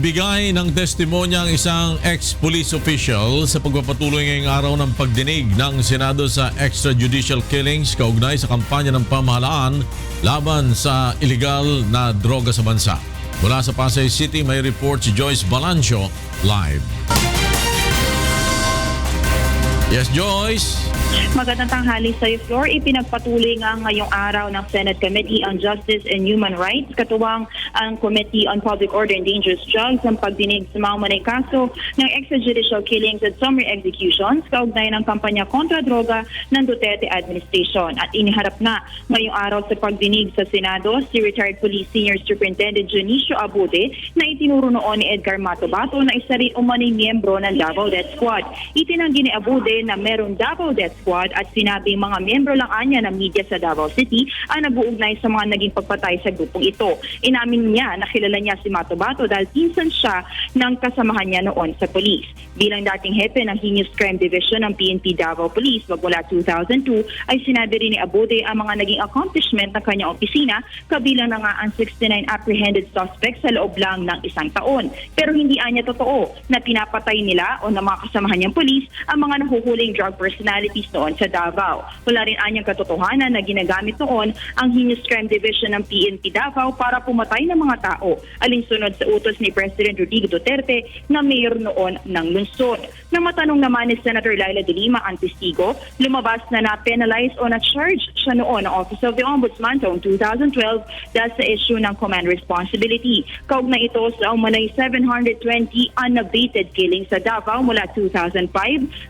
Nagbigay ng testimonya ang isang ex-police official sa pagpapatuloy ngayong araw ng pagdinig ng Senado sa extrajudicial killings kaugnay sa kampanya ng pamahalaan laban sa illegal na droga sa bansa. Mula sa Pasay City, may report si Joyce Balancho live. Yes, Joyce. Magandang tanghali sa floor. Ipinagpatuloy nga ngayong araw ng Senate Committee on Justice and Human Rights, katuwang ang Committee on Public Order and Dangerous Drugs ang pagdinig sa mga manay kaso ng extrajudicial killings at summary executions kaugnay ng kampanya kontra droga ng Duterte administration. At iniharap na ngayong araw sa pagdinig sa Senado si retired Police Senior Superintendent Junicio Abude na itinuro noon ni Edgar Matobato na isa rin umanay miyembro ng Davao Death Squad. Itinanggi ni Abude na meron Davao Death Squad at sinabing mga miyembro lang anya ng media sa Davao City ang nag-uugnay sa mga naging pagpatay sa grupong ito. Inamin niya na kilala niya si Matobato dahil pinsan siya ng kasamahan niya noon sa polis. Bilang dating hepe ng Heinous Crime Division ng PNP Davao Police magmula 2002 ay sinabi rin ni Abude ang mga naging accomplishment ng kanyang opisina kabilang na nga ang 69 apprehended suspects sa loob lang ng isang taon. Pero hindi anya totoo na pinapatay nila o ng mga kasamahan niyang polis ang mga nahuhuling drug personalities noon sa Davao. Wala rin anyang katotohanan na ginagamit noon ang Heinous Crime Division ng PNP Davao para pumatay ng mga tao, alinsunod sa utos ni President Rodrigo Duterte na mayor noon ng lungsod. Nang matanong naman ni Senator Laila de Lima ang testigo, lumabas na na-penalize o na-charge siya noon ng Office of the Ombudsman taong 2012 dahil sa issue ng command responsibility. Kaugnay ito sa umanay 720 unabated killings sa Davao mula 2005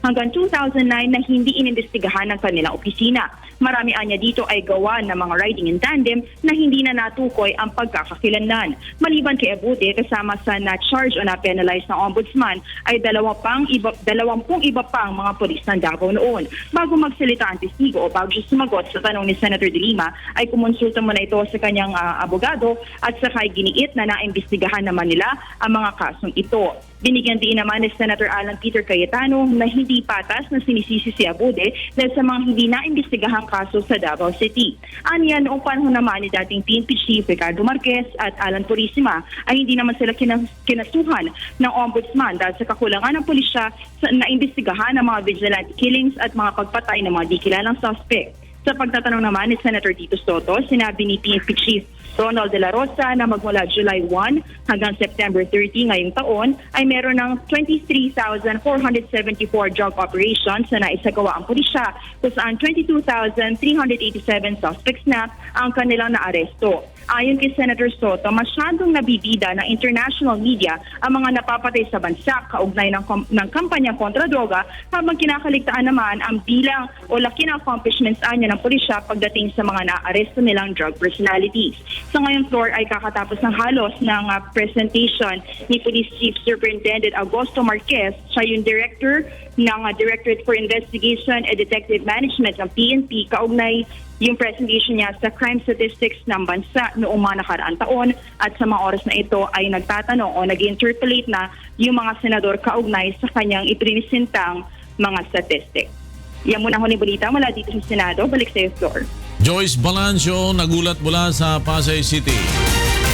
hanggang 2009 na hindi inimbestigahan ng kanilang opisina. Marami anya dito ay gawa ng mga riding in tandem na hindi na natukoy ang pagkakakilanlan. Maliban kay Abude, kasama sa na-charge o na-penalize ng ombudsman ay dalawa pang iba, dalawampung iba pang mga polis ng Davao noon. Bago magsalita ang testigo o bago sumagot sa tanong ni Senator De Lima, ay kumonsulta muna ito sa kanyang ah, abogado at saka giniit na naimbestigahan naman nila ang mga kasong ito. Binigyan din naman ni Senator Alan Peter Cayetano na hindi patas na sinisisi si Abude dahil sa mga hindi naimbestigahang kaso sa Davao City. Aniya noong panahon naman ni dating PNP Chief Ricardo Marquez at Alan Purisima ay hindi naman sila kinas- kinasuhan ng ombudsman dahil sa kakulangan ng pulisya sa naimbestigahan ng mga vigilante killings at mga pagpatay ng mga di kilalang suspect. Sa pagtatanong naman ni Senator Tito Soto, sinabi ni PNP Chief Ronald De La Rosa na magmula July 1 hanggang September 30 ngayong taon ay meron ng 23,474 drug operations na naisagawa ang pulisya kung saan 22,387 suspects na ang kanilang naaresto. Ayon kay Senator Soto, masyadong nabibida ng international media ang mga napapatay sa bansa kaugnay ng, kom- ng kampanya kontra droga habang kinakaligtaan naman ang bilang o laki ng accomplishments anya ng pulisya pagdating sa mga naaresto nilang drug personalities. Sa ngayong floor ay kakatapos ng halos ng ah, presentation ni Police Chief Superintendent Augusto Marquez, siya yung director ng ah, Directorate for Investigation and Detective Management ng PNP kaugnay yung presentation niya sa crime statistics ng bansa noong mga nakaraang taon at sa mga oras na ito ay nagtatanong o nag-interpolate na yung mga senador kaugnay sa kanyang iprinisintang mga statistics. Yan muna ako ni Balita mula dito sa Senado. Balik sa iyo, floor. Joyce Balancho, nagulat mula sa Pasay City.